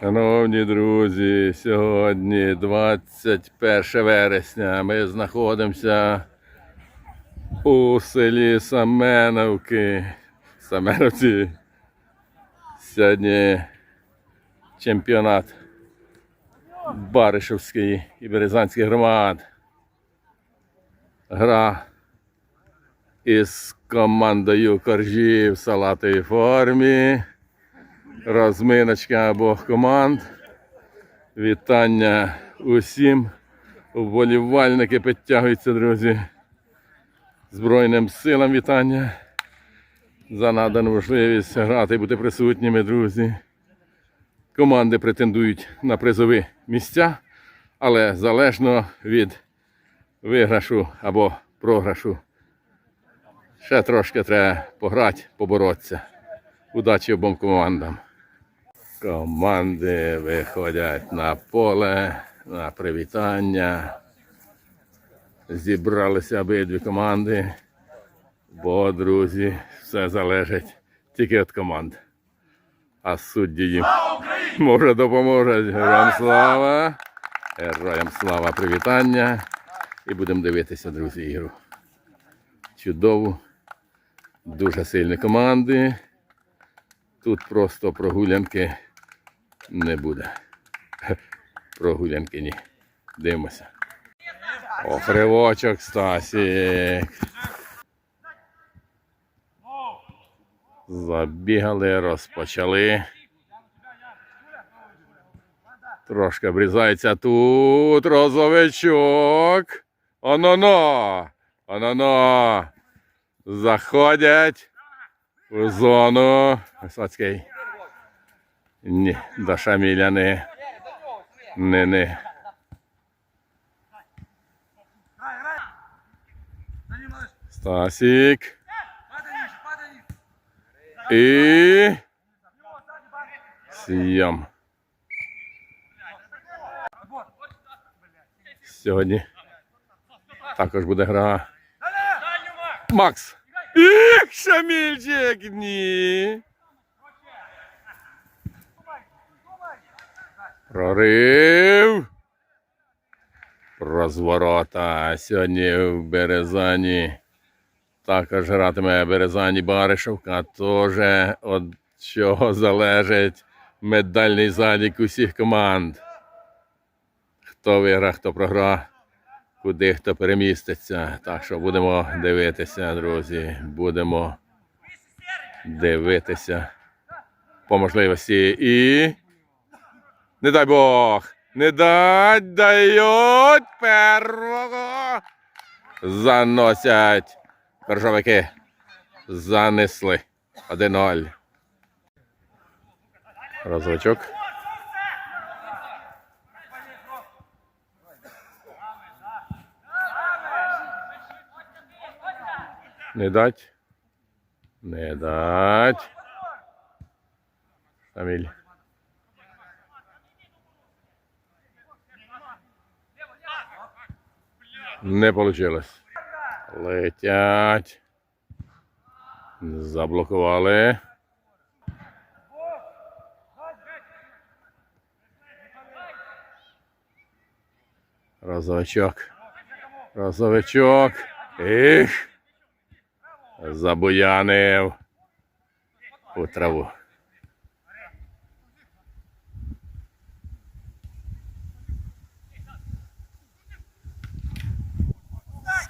Шановні друзі, сьогодні 21 вересня. Ми знаходимося у селі Саменовки. Саменовці. Сьогодні чемпіонат Баришевської і Березанських громад. Гра із командою коржі в салатовій формі. Розминочка обох команд. Вітання усім. Вболівальники підтягуються, друзі. Збройним силам вітання. За надану можливість грати і бути присутніми, друзі. Команди претендують на призові місця, але залежно від виграшу або програшу. Ще трошки треба пограти, поборотися. Удачі обом командам. Команди виходять на поле на привітання. Зібралися обидві команди, бо, друзі, все залежить тільки від команд. А судді їм може допоможуть. Героям слава! Героям слава привітання. І будемо дивитися, друзі, ігру. Чудову, дуже сильні команди. Тут просто прогулянки не буде. Прогулянки ні. Дивимося. Охривочок Стасік. Забігали, розпочали. Трошки обрізається тут розовичок. Оно-но. Оно-но. Заходять у зону. Висоцький. Ні, до Шаміля не. Не, не. Стасік. І. Сйом. Сьогодні також буде гра. Макс. Їх, Шамільчик, ні. Прорив. Розворота. Сьогодні в Березані. Також гратиме Березані Баришевка. Теж від чого залежить медальний залік усіх команд. Хто виграє, хто програє, куди хто переміститься. Так що будемо дивитися, друзі. Будемо дивитися по можливості. І. Не дай Бог! Не дай дають первого. Заносять. Коржовики занесли. 1-0. Розвичок. Не дать. Не дать. Шамиль. Не получилось. Летять. Заблокували. Розовичок. Розовичок. Їх. Забуянив. У траву.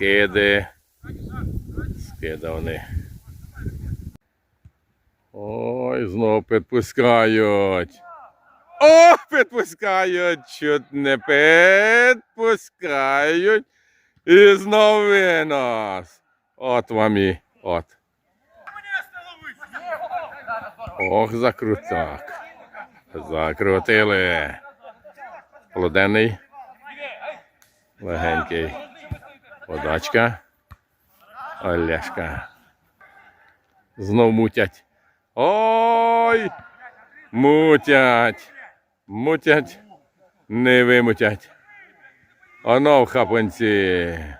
Скиди. Скиди вони. Ой, знов підпускають. О, підпускають, чуть не підпускають. І знов винос. От вам і от. Ох, закрутак. Закрутили. Плоденний. Легенький. Подачка. Олешка. Знов мутять. Ой! Мутять. Мутять. Не вимутять. Оно в хапанці.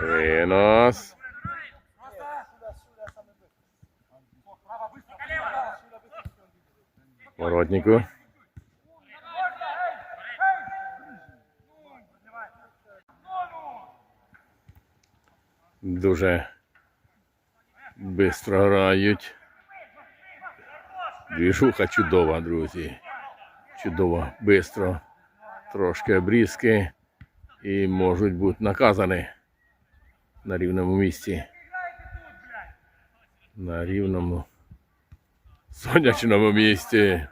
Винос. Воротнику. Дуже швидко грають. Двіжуха чудова, друзі. Чудово, швидко. Трошки обрізки і можуть бути наказані на рівному місці. На рівному сонячному місці.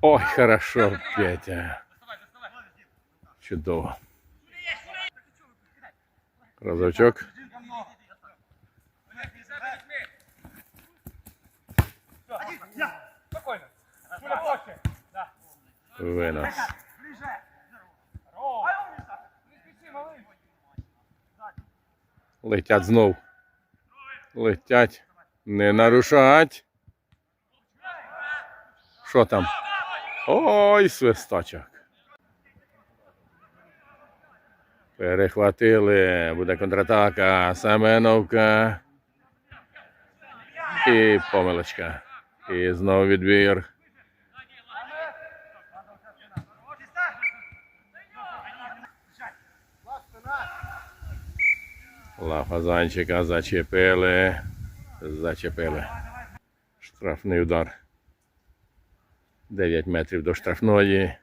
Ой, хорошо, Петя. Чудово. Разочок. Винос. Летять знов. Летять. Не нарушать. Що там? Ой, свисточок. Перехватили. Буде контратака. Семеновка. І помилочка. І знову відбір. Лафазанчика зачепили. Зачепили. Штрафний удар. 9 метрів до штрафної.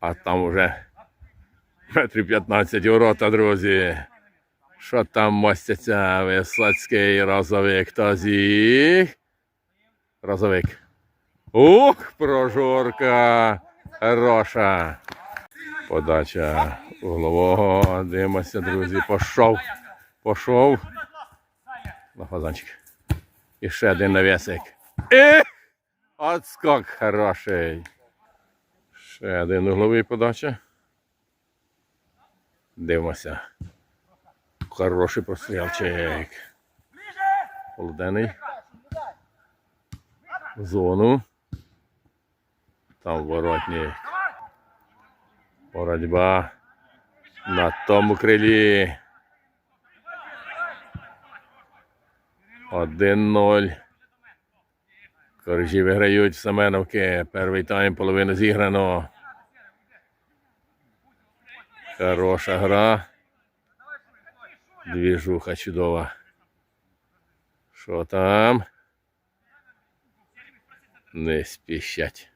А там уже метрів 15 ворота, друзі. Що там мостяться? Висоцький розовик. Хто з їх? Розовик. Ух, прожорка. Хороша. Подача углового. Дивимося, друзі. Пішов. Пішов. На фазанчик. І ще один навісик. І отскок хороший. Ще один угловий подача. Дивимося. Хороший прострілчик. В зону. Там воротник. Боротьба на тому крилі. 1-0. Коржі виграють в Семеновки. Перший тайм, половина зіграно. Хороша гра. Двіжуха чудова. Що там? Не спіщать.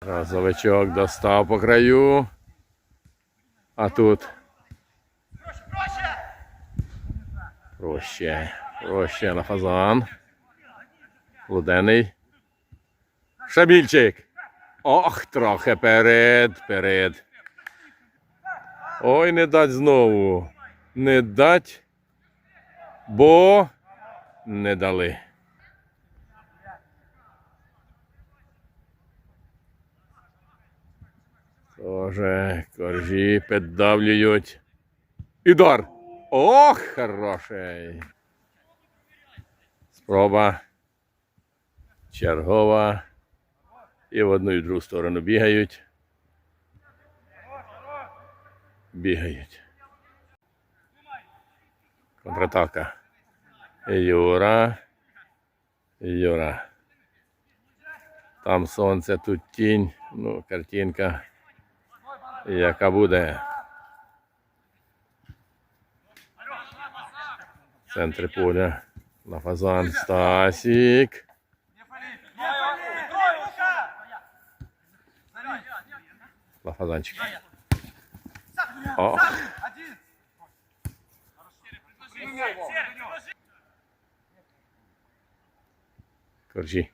Разовичок достав по краю. А тут проще. Проще на фазан. Лудений. Шабільчик. Ох, трохи перед, перед. Ой, не дать знову. Не дать, бо не дали. Тоже коржі піддавлюють. Ідар. Ох, хороший. Спроба. Чергова. І в одну і в другу сторону бігають. Бігають. Контратака. Юра. Юра. Там сонце, тут тінь. Ну, картинка. Яка буде. Центр поля. На фазан. Стасік. Не пали. Не пали. Троечка. На фазанчик. О, коржі.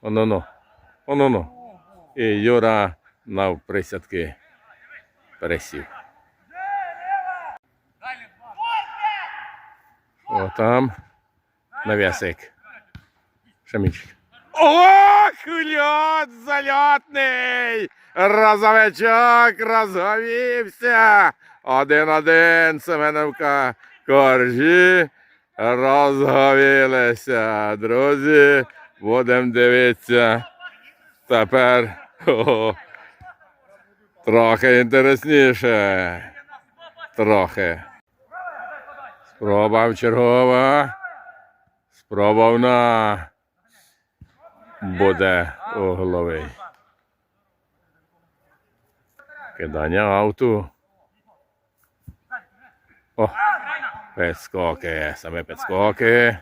Оно-но. Оно-но. І Юра на присядки пересів. О, там. Навісик. Шамічик. Ох, льот зальотний! Розовичок розговівся. Один-один, Семеновка. Коржі розговілися. Друзі, будемо дивитися. Тепер трохи інтересніше. Трохи. Спроба чергова. Спроба вона буде угловий. Кидання ауту. О, підскоки, саме підскоки.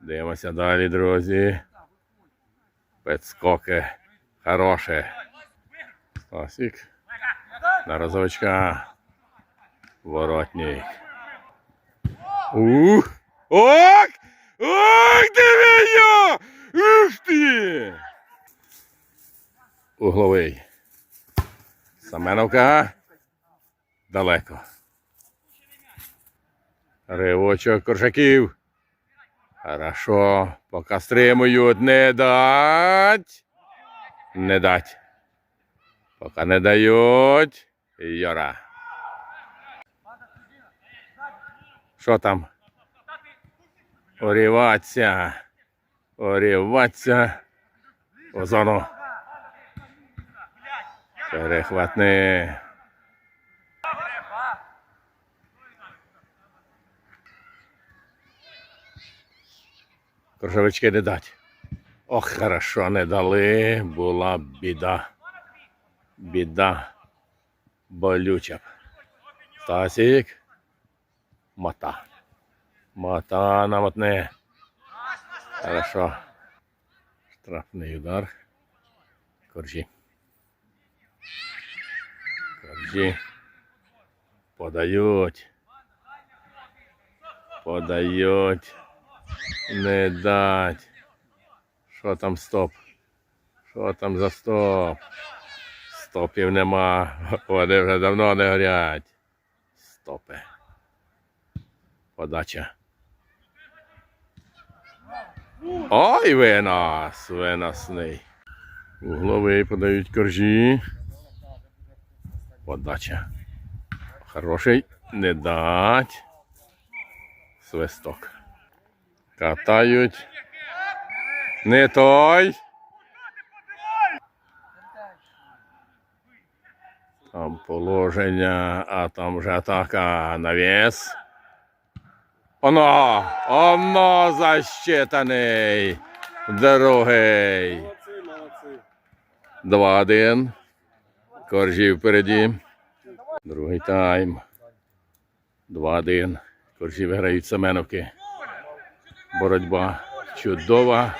Дивимося далі, друзі. Підскоки. Хороше. Стасік. На розовичка. Воротник. Ух! Ок! Ох, диви йо! Ух ти! Угловий. Саменовка. Далеко. Ривочок коршаків. Хорошо. Поки стримують. Не дать. Не дать. Поки не дають. Йора. Що там? Оріватися. Оріватися. У зону. Перехватний. Кружовички не дать. Ох, хорошо, не дали. Була біда. Біда. Болюча. б. Стасік. Мота. Мота намотне. Хорошо. Штрафний удар. Коржі. Коржі. Подають. Подають. Не дать. Що там стоп? Що там за стоп? Стопів нема. Вони вже давно не горять. Стопи. Подача. Ой, винос, виносний. Угловий подають коржі. Подача. Хороший. Не дать. Свисток. Катають. Не той. Там положення, а там вже атака навіс. Оно! Оно защитаний! Другий. Молодці. 2-1. Коржі впереді. Другий тайм. 2-1. Коржі виграють Семеновки. Боротьба чудова.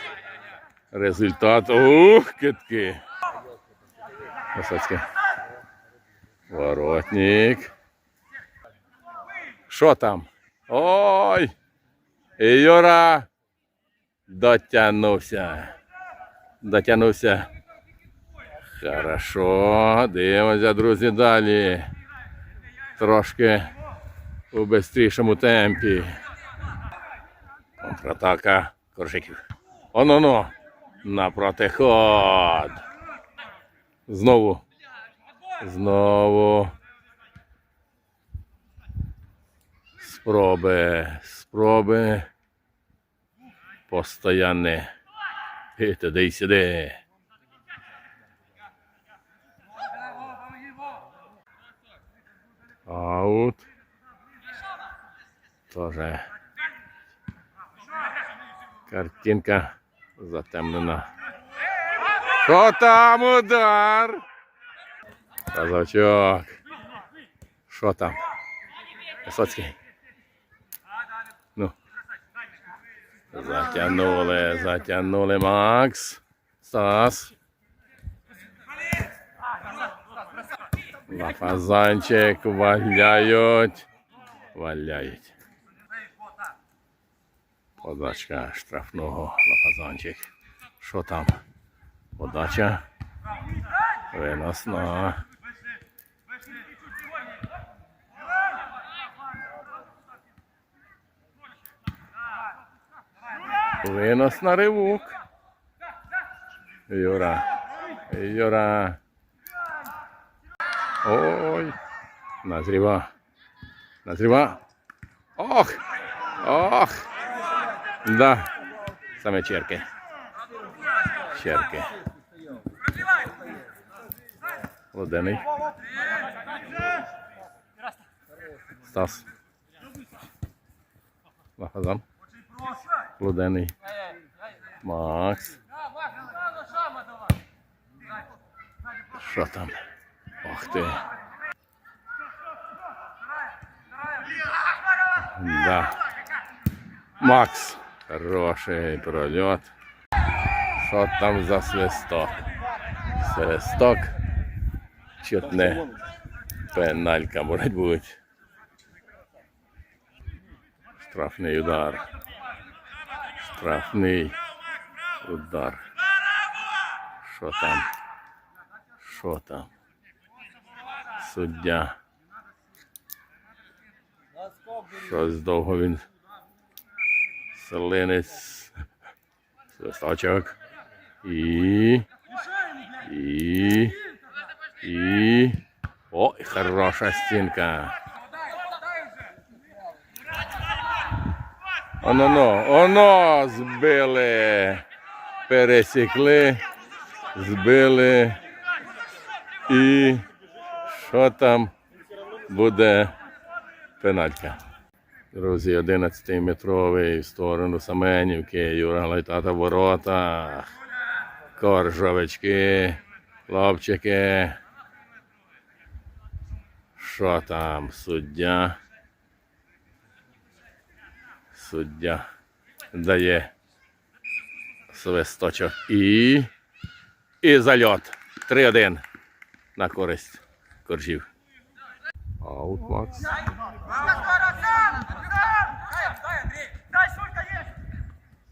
Результат. Ух, китки. Висоцький. Воротник. Що там? Ой! Юра дотягнувся. Дотягнувся. Хорошо. Дивимося, друзі, далі. Трошки у бистрішому темпі. Контратака Коржиків. Оно-но. На протиход. Знову. Знову. Спроби. Спроби. Постоянні. І туди і сюди. Аут. Тоже. Картинка затемнена. Що там удар? Казачок. Що там? Висоцький. Затягнули, затягнули Макс. Стас. На фазанчик валяють. Валяють. Подачка штрафного на фазанчик. Що там? Подача. Виносна. Винос на ривок. Юра. Юра. Ой. Назріва. Назріва. Ох! Ох! Да. Саме черки. Черки. Лодений. Стас. Лахазан. Лудений. Макс. Що там? Ох ти. Да. Макс. Хороший прольот. Що там за свисток? Свисток. Чуть не пеналька може бути. Штрафний удар. Штрафний удар. Що там? Що там? Суддя. Щось довго він. Селинець. Свисточок. І. І. І. Ой, хороша стінка. Оно-но, оно збили. Пересікли. Збили. І що там буде пеналька? Друзі, 11-метровий в сторону Саменівки, Юра Лайтата в воротах. Коржовички, хлопчики. Що там, суддя? Суддя дає свисточок і. І зальот. 3-1 на користь коржів. Аут, Макс. Дай, Андрей. Дай, Шулька есть.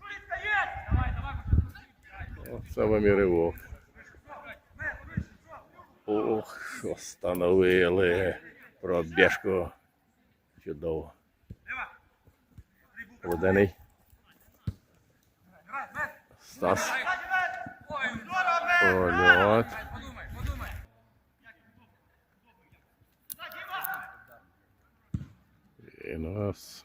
Шулька есть. Давай, давай. Оце вам і ривок. Ох, що встановили пробіжку. Чудово. Водений. Стас. Ой, здорово, Мэн. Прольот. Подумай, подумай. І нас.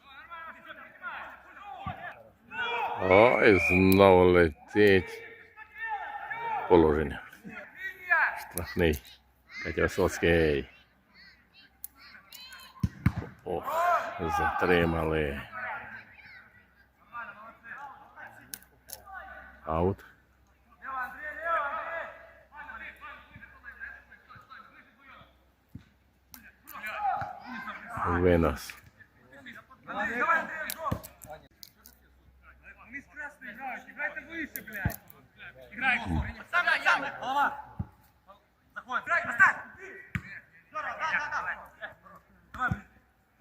Ой, знову летить. Положення. Штрафний. Катя Висоцький. Ох, затримали. Давай, блядь.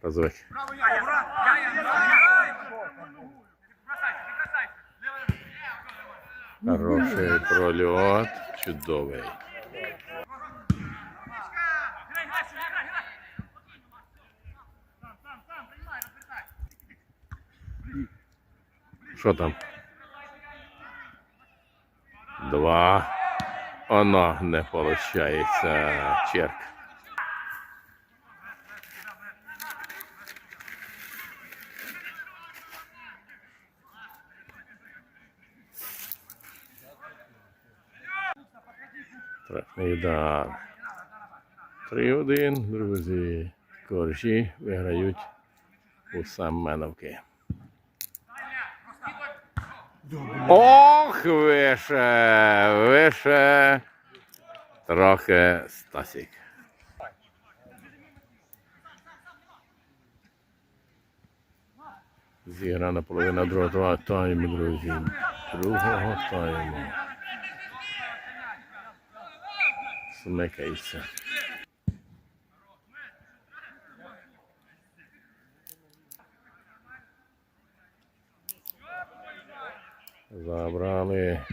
Розвик. Браво, я, я. Хороший прольот. Чудовий. Що там? Два. Оно не виходить. Черк. Трахний удар. 3-1, друзі. Коржі виграють у Саменовки. Ох, вище, вище. Трохи Стасік. Зіграна половина другого тайму, друзі. Другого тайму. Смикається. Забрали.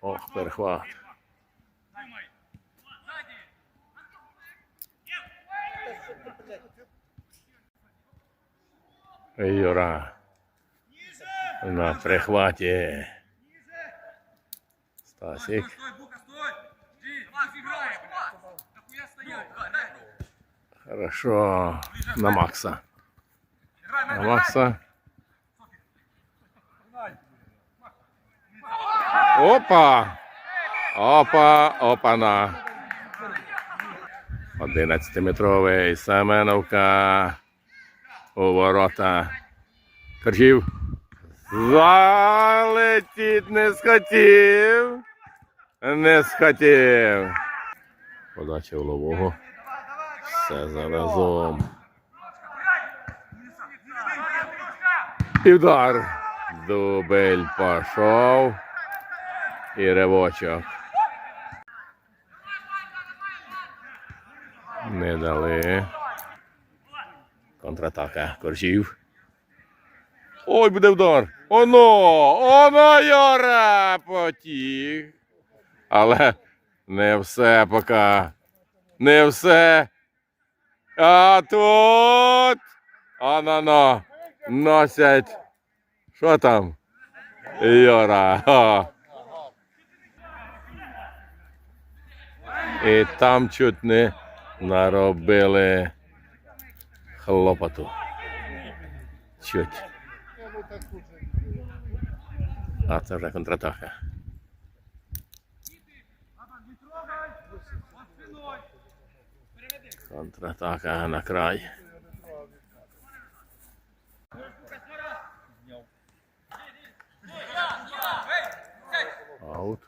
Ох, перехват. Юра. На перехваті. Руку. Хорошо. На Макса. На Макса. Опа! Опа, опана. 11-метровий Семеновка. у ворота. Коржів. Залетіть не схотів. Не схотів. Подача в лового. Все заразом. І удар. Дубель пішов. І ривочок. Не дали. Контратака. Коржів. Ой, буде удар. Оно! Оно, Йора! Потік. Але не все поки. Не все. А тут. Ано-но. Носять. Що там? Йора. Ха. І там чуть не наробили хлопоту. Чуть. А це вже контратака. Контратака на край. Аут.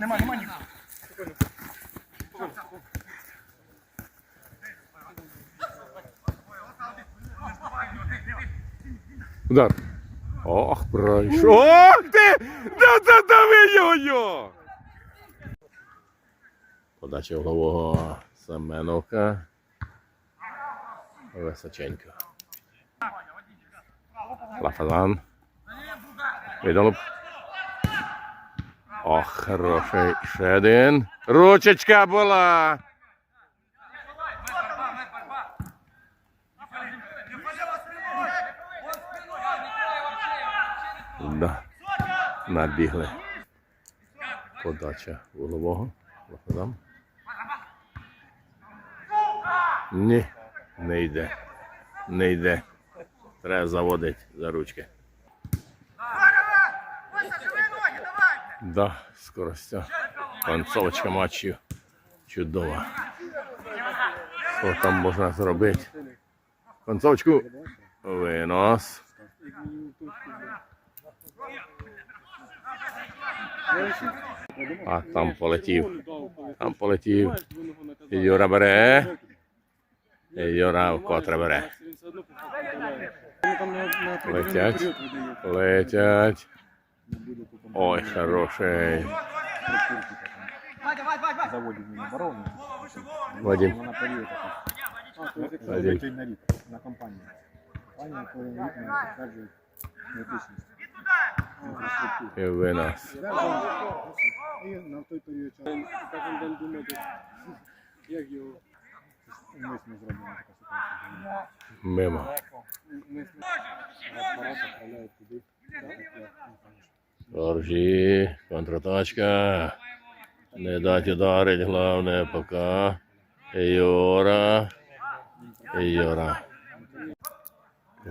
Нема, нема. Ох, пройшов. Ох ти! Да задави його! Подача голового Семеновка. Височенько. Лафазан. Відолоп. Ох, хороший. Ще один. Ручечка була. Да. Набігли. Подача голового. Лафазан. Ні, не йде. Не йде. Треба заводити за ручки. Да, скоростя. Концовочка матчу. Чудова. Що там можна зробити? Концовочку. Винос. А там полетів. Там полетів. Юра бере. Юра вкотре бере. Летять. Летять. Ой, хороший. Оборону. Вадим. Вадим. На компанию. Компания. І винос. На той період часу Так він думати, як його умисно зроблена така ситуація. Мимо. Коржі, контратачка. Не дать ударить, головне пока. Йора. Йора.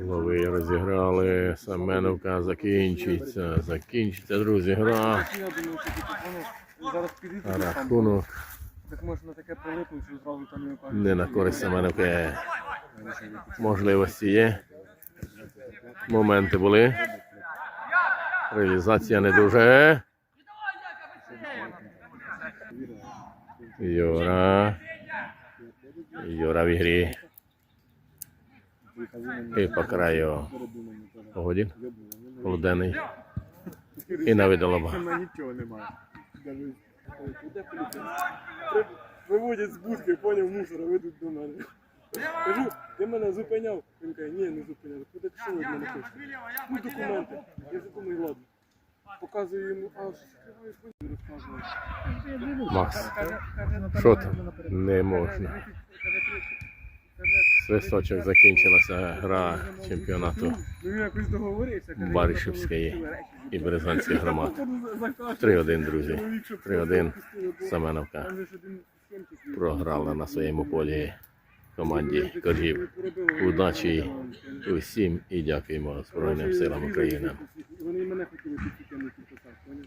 Лови розіграли. Семеновка закінчиться. Закінчиться, друзі, гра. Рахунок так можна таке прилипнути, що зразу там не кажуть. не на користь Семеновки. Можливості є. Моменти були. Реалізація не дуже. Юра. Юра в ігрі. І по краю. Погодін. Холодений. І на видолоба. Нічого немає. Виводять з будки, поняв, мусора, ведуть до мене. Кажу, ти мене зупиняв. Він каже, ні, не зупиняв. Куди що від мене хочеш? Ну, документи. Я думаю, ладно. Показую йому, а що розказуєш. Макс, що там? Не можна. Свисточок закінчилася гра чемпіонату Баришівської і Березанських громад. Закажу. 3-1, друзі. 3-1. пустили, Семеновка програла на своєму полі команді Коржів. Удачі усім і дякуємо Збройним силам України. Вони мене хотіли поняв?